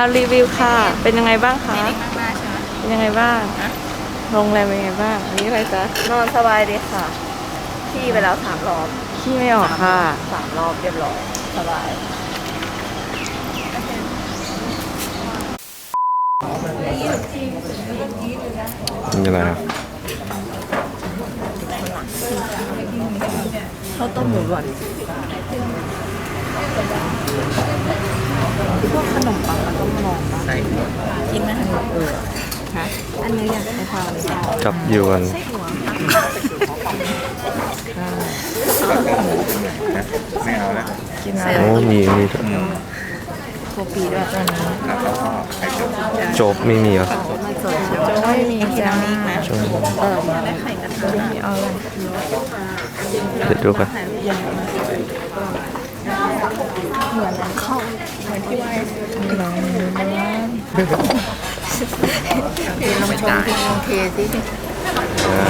อ่ารีวิวค่ะ เป็นยังไงบ้างคะไม่ได้ข้างหน้าใช่ไหมเป็นยังไงบ้างโรงแรมเป็นยังไงบ้างอันนี้อะไรจ๊ะนอนสบายดีค่ะ ขี่ไปแล้วสามรอบขี้ไม่ออกค่ะ สามรอบเรียบร้อยสบาย นี่อะไรครับข้าวต้มหมูหวาน พวกขนมปังแล้วก็มองนะกินไหมเออฮะอันนี้อยากให้ทานเลยค่ะจับยวนไม่เอาแล้วกินอะไรโอ้มีมีโคปีด้วยตอนนี้แล้วก็ไข่เจียวโจ๊กไม่มีเหรอไม่สดใช่ไหมโจ้ไม่มีจ้าโจ๊กเออได้ไข่กระทะไม่เอาเลยเดี๋ยวดูกัน ลองดูนะเทลงชงเทลงเทสิอ่า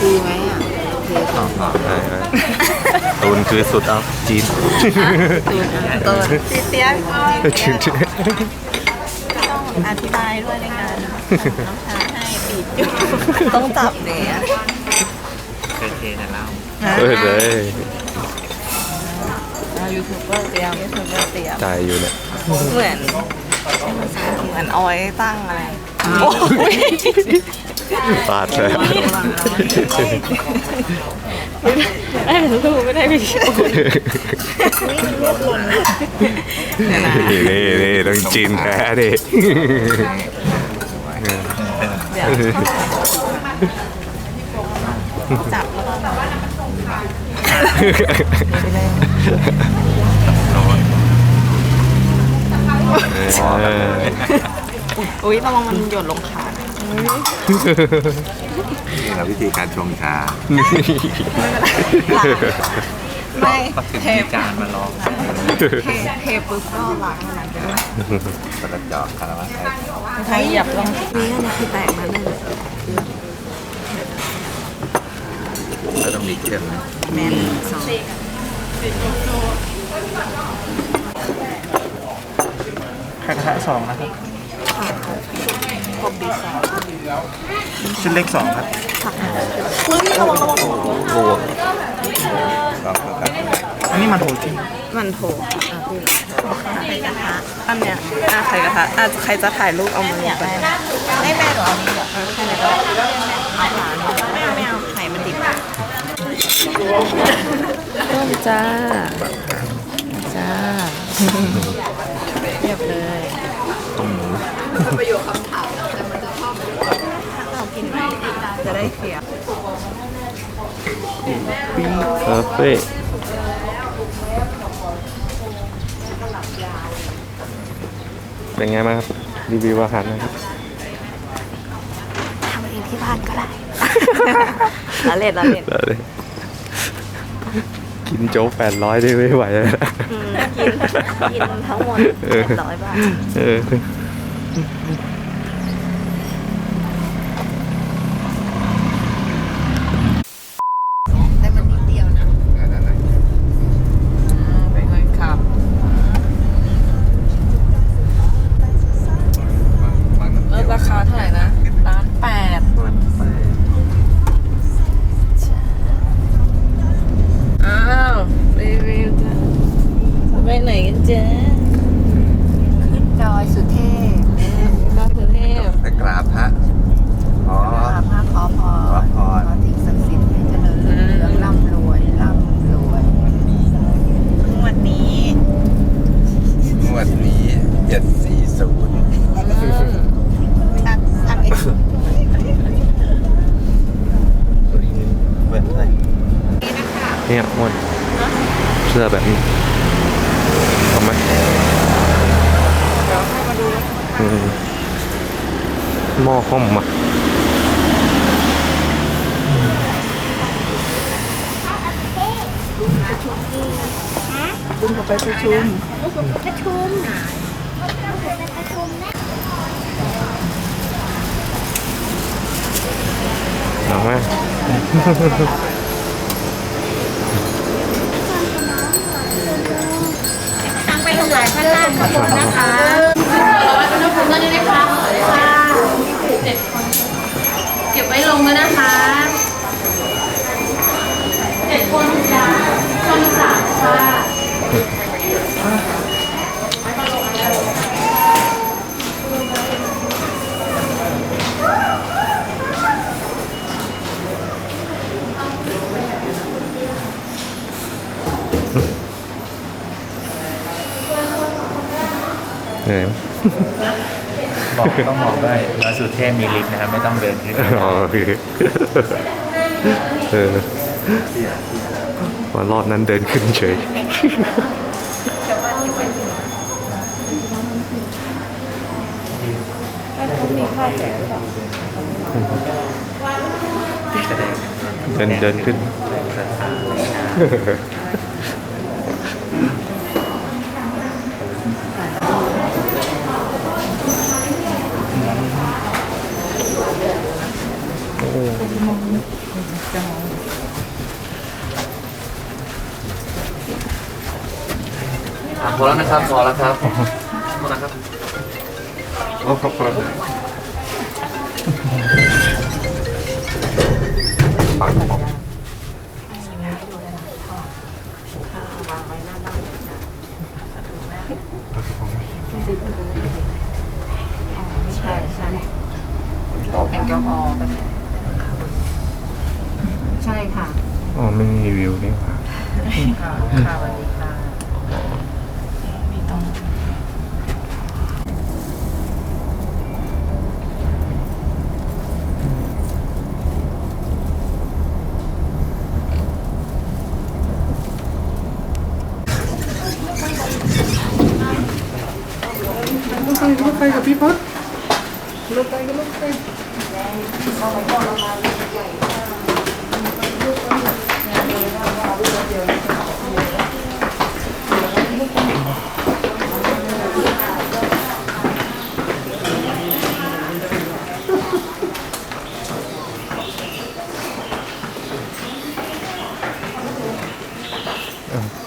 ดีไหมอะเทต่อต่อได้ได้ตูนคือสุดเอาจีนต้นตีเตี้ยจีนต้องอธิบายด้วยในงานน้ำชาให้ปีดอยู่ต้องจับเนี่ยเคยเทแต่เหล้าเฮ้ยเล ยยูทูบเบอร์เตรียมยูทูบเบอร์เตรียมตายอยู่เนี่ยเหมือนเหมือนเอาไว้ตั้งอะไรปาดเลยไอ้ลูกไม่ได้วิดีโอนี่นี่นี่ต้องจีนแท้ดิเดี๋ยวจับแล้วก็เอออุ้ยระวังมันหยดลงขานะนี่เราวิธีการชงชาไม่ถึงเทที่จานมาลองเทเทปุ๊บก็ล้างมันเลยกระจอกคาราวะไทยใช้หยับลงนี่อันนี้คือแตกมาหนึ่ง ก็ต้องมีเครื่องนะแมนสองไข่กระทะสองนะครับครบปีสองชุดเล็กสองครับอุ้ยระวังระวังโอ้ลองดูครับอันนี้มันโถจริงมันโถอะพี่ไข่กระทะอันเนี้ยอะไข่กระทะอะใครจะถ่ายรูปเอามือไปไม่แม่หรออันนี้เหรอเออแค่ไหนก็ได้เอา หลานไม่เอาไม่เอาไข่มันดิบต้มจ้า จ้า เรียบเลยต้มหมูเรากินไหมจะได้เคลียร์คาเฟ่เป็นไงบ้างครับ รีวิวอาหารหนะครับทำเองที่บ้านก็ได้ละเล่นละเล่นเลย กินโจ๊กแปดร้อยได้ไม่ไหวแล้วนะอืมกิน กินทั้งหมดเจ็ดร้อยบาท เออ แต่มันนิดเดียวนะ นั่นๆ ไปเลยครับ ๆมัน เออราคาเท่าไหร่นะล้านแปด อ้าวรีวิวจ้ะไปไหนกันจ๊ะขึ้นดอยสุเทพ ดอยสุเทพ ไปกราบพระอ๋อ พระขอพร ขอพร ขอสิ่งศักดิ์สิทธิ์ให้เจริญรุ่งเรืองร่ำรวยร่ำรวยวันนี้ งวดนี้เจ็ดสี่ศูนย์ ตั้งตั้งเอ็กซ์ เหมือนเลย เนี่ยอ้วนเสื้อแบบนี้เอาไหมอืม หม้อข้อมอะคุณก็ไปประชุมเอาไหมไปถวายพระราชขบวนนะคะเลยไหมคะค่ะเจ็ดคนเก็บ ไว้ลงแล้วนะคะเจ็ดคนจ้าคนสามค่ะเหนื่อยไหมบ อกต้องบอกด้วยมาสุเทพมีลิฟต์นะครับไม่ต้องเดินขึ้นอ๋อโอเคเออว่ารอบนั้นเดินขึ้นเฉยเดินเดินขึ้น พอแล้วนะครับพอแล้วครับพอแล้วครับโอ้ขอบคุณ อ๋อไม่มีรีวิวนี่หว่า ค่ะวันนี้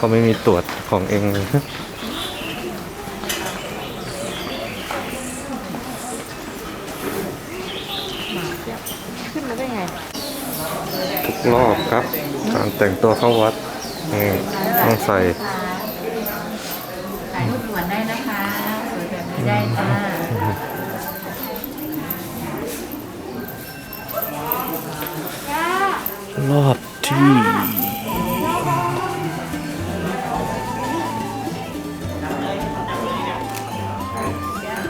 ก็ไม่มีตรวจของเองเลยขึ้นมาได้ไง ทุกรอบครับ การแต่งตัวเข้าวัดนี่ต้องใส่ถ่ายรูปด่วนได้นะคะสวยแบบนี้ได้จ้ารอบที่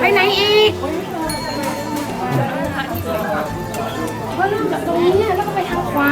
ไปไหนอีกก็เริ่มจากตรงนี้แล้วก็ไปทางขวา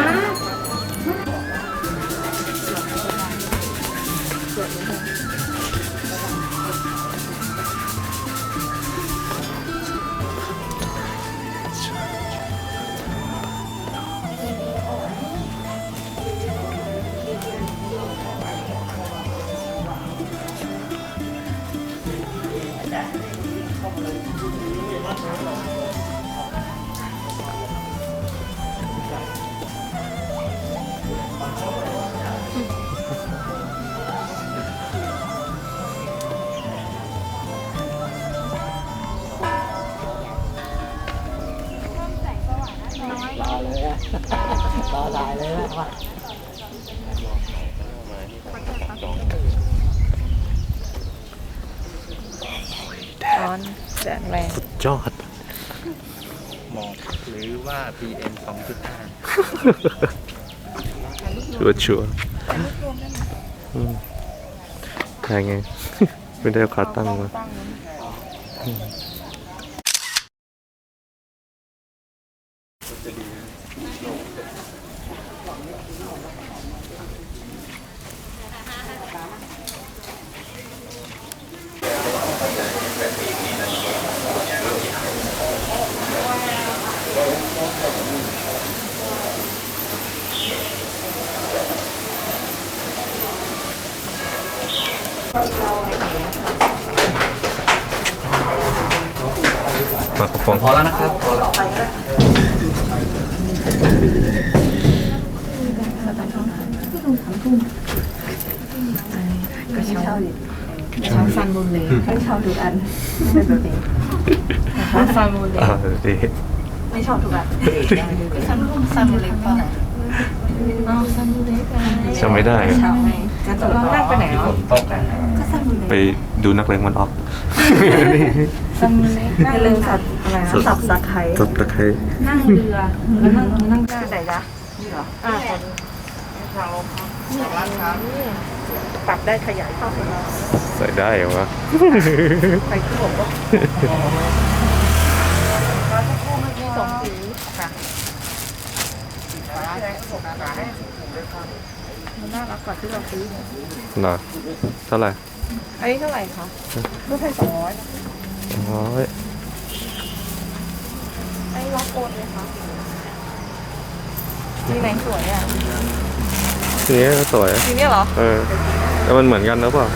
ยอด หมอกหรือว่า PM 2.5ชัวร์ชัวร์อืมใช่ไง ไม่ได้เอาขาตั้งมามา พอแล้วนะครับพอแล้วซามูเลอ่าดีซามูเลเท่าไหร่จำไม่ได้อะลองนั่งไปไหนที่อะฝนตกนะไปดูนักเลงมันออกอย่าลืมสับ อะไรนะสับสะไคร้ตับตะไคร้นั่งเรือแล้วนั่งนั่งไหนจ๊ะนี่เหรออ่าปรับได้ขยายเข้าไปแล้วใส่ได้เหรอวะไปที่ผมก็สองสีค่ะมันน่ารักกว่าที่เราซื้อเนี่ยเหรอเท่าไหร่อันนี้เท่าไหร่คะรูปให้สองร้อยอ๋ออันนี้ล็อก โอนเลยคะสีไหนสวยอะทีนี้ก็สวย สีนี้เหรอ เออ แต่มันเหมือนกันหรือเปล่า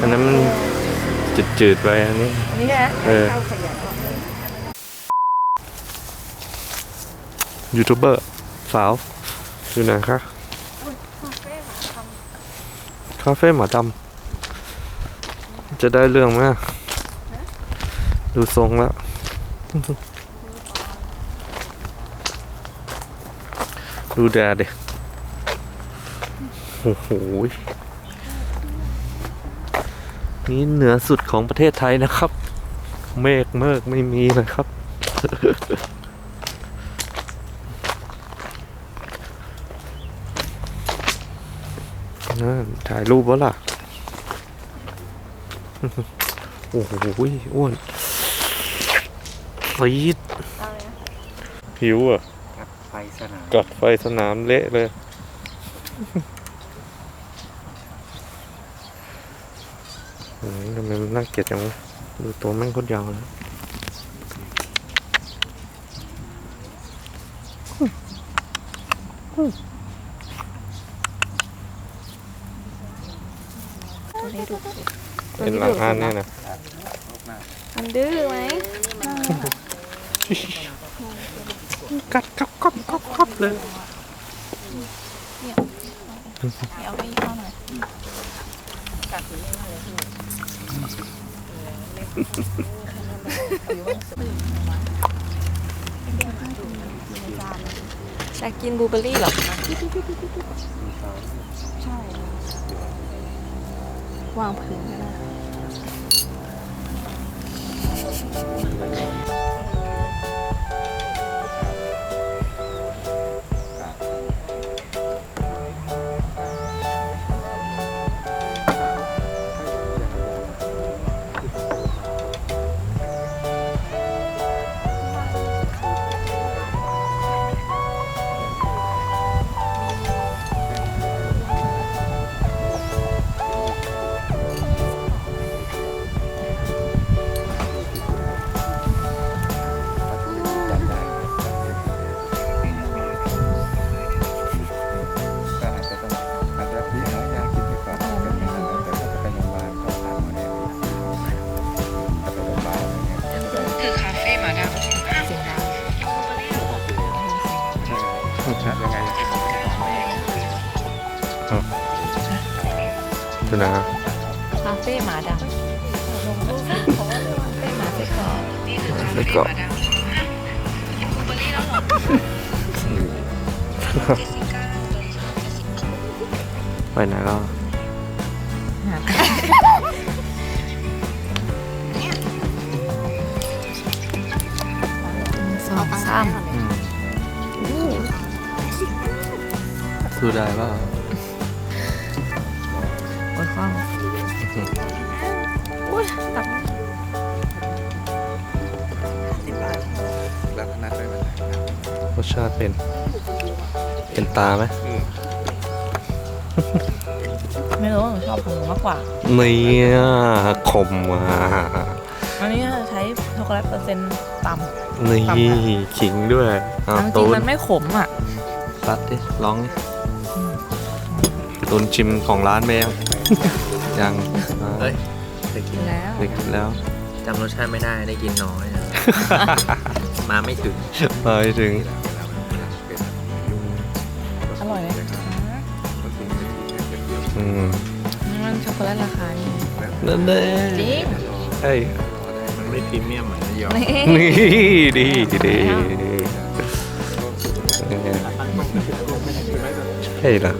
อันนั้นมันจืดๆไปอันนี้ อันนี้ใช่ไหมเออเข้าขยายออกยูทูบเบอร์ สาว อยู่ไหนคะคาเฟ่หมาดำจะได้เรื่องไหมอะ ดูทรงแล้ว ดูแดดดิโอ้โห นี่เหนือสุดของประเทศไทยนะครับ เมฆเมฆไม่มีเลยครับ นั่นถ่ายรูปวะล่ะ โอ้โหอ้วน ปีดผิวอะไฟสนามกัดไฟสนามเละเลยอืมทำไมมันน่าเกลียดจังวะดูตัวแม่งโคตรยาวเลยเป็นหลังอันเนี่ยนะมันดื้อไหม กัดก๊อบก๊อบก๊อบก๊อบเลยเอาไปเข้าหน่อยอยากกินบลูเบอร์รี่เหรอ ใช่ วางพื้นก็ได้ กรอบแล้วก็ไปไหนแล้วสองสามดูได้เปล่าโอ้ยความ แล้วนัดไปวันไหนครับรสชาติเป็น เป็นตาไหมไม่รู้หนูชอบของหนูมากกว่า เนี่ยคมว่ะอันนี้ใช้ช็อกโกแลตเปอร์เซ็นต์ต่ำ นี่ขิงด้วยอ้าวจริตูงๆนมันไม่ขมอะ รัดดิร้องดิตูนชิมของร้านไปยังยังอ่าเฮ้ย เคยกินแล้วได้กินแล้ว จำรสชาติไม่ได้ได้กินน้อยอะมาไม่ถึงมาไม่ถึง อร่อยไหมอืมมันช็อกโกแลตราคานี่นั่นแน่จริงเฮ้ยมันไม่พรีเมียมเหมือนนิยมนี่นี่ดีดีดีใช่เหรอ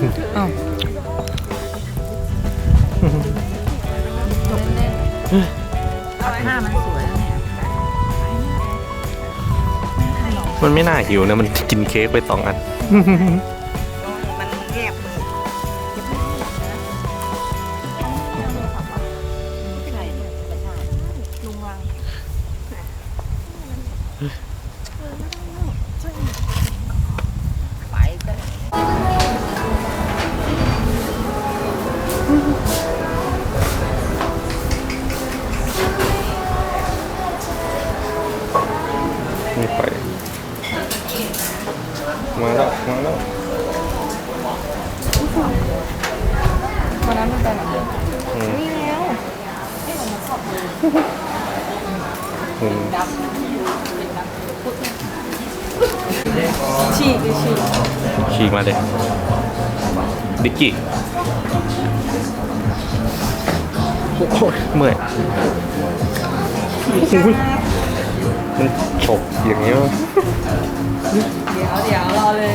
ม่อ้าวผ้ามันสวยนะเนี่ยมันไม่น่าหิวนะ มันกินเค้กไปสองอัน ฉีกฉีกขี่มาเลยดิกกี้โอ้ยเมื่อยอุ๊ยมันฉกอย่างเงี้ยเดี๋ยวเดี๋ยวรอเลย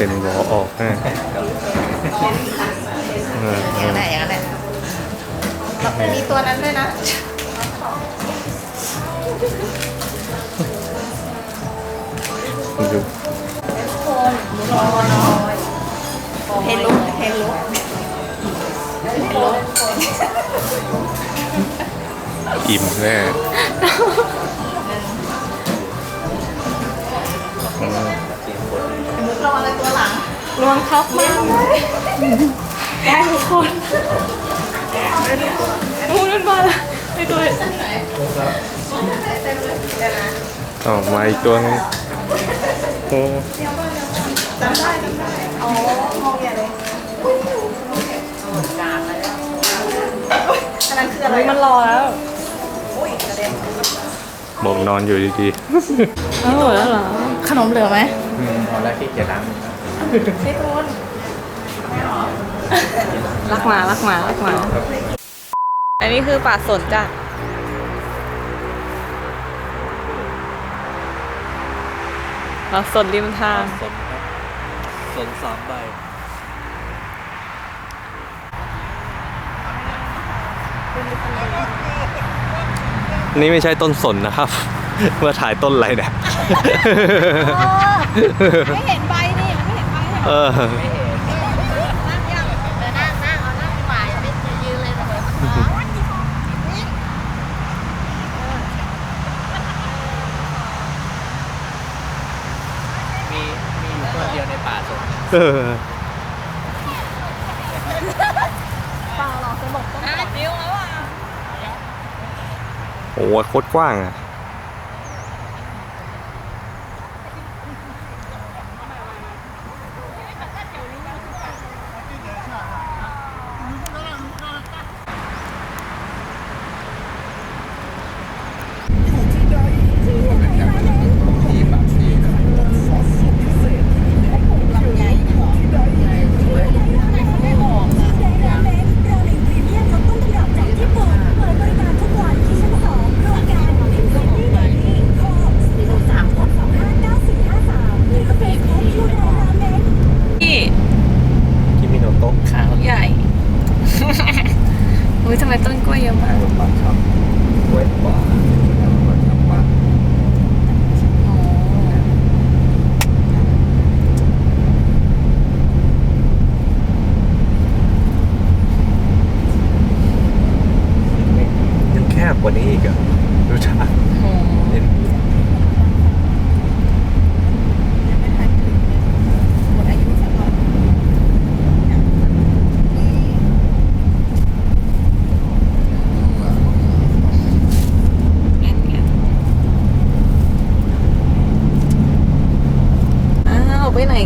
เซนหัวออกน่เออเออย่างอนั้นแหละอย่างนั้นแหละแล้วมีตัวนั้นด้วยนะ ดู เฮลุเฮลุอิ่มแน่ ลังรวงครับมากเลยได้ทุกคนพูดมันมาละไปดูเลยอ๋อมาอีกตัวนึงโอ้อันนั้นคืออะไรมันรอแล้วบอกนอนอยู่ดีเออแล้วเหรอ ขนมเหลือไหมอืมพอแล้วที่เกียจล้างมือ พี่ตูนรักหมารักหมารักหมา อันนี้คือป่าสนจ้ะป่าสนริมทาง สนครับสนสามใบๆนี่ไม่ใช่ต้นสนนะครับ เมื่อถ่ายต้นอะไรเนี่ย ไม่เห็นใบนี่มันไม่ เห็นใบเหรอเออนั่งยังเออนั่งนั่งเอานั่งดีกว่าอย่าไปยืนเลยเหมือนน้องมีมีอยู่คนเดียวในป่าสนเออนิ้วแล้วอะโอ้โหโคตรกว้างอะ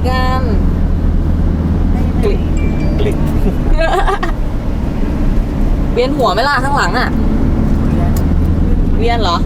กันกลิกกลิกเวียนหัวไหมล่ะข้างหลังอะ เวียนเหรอ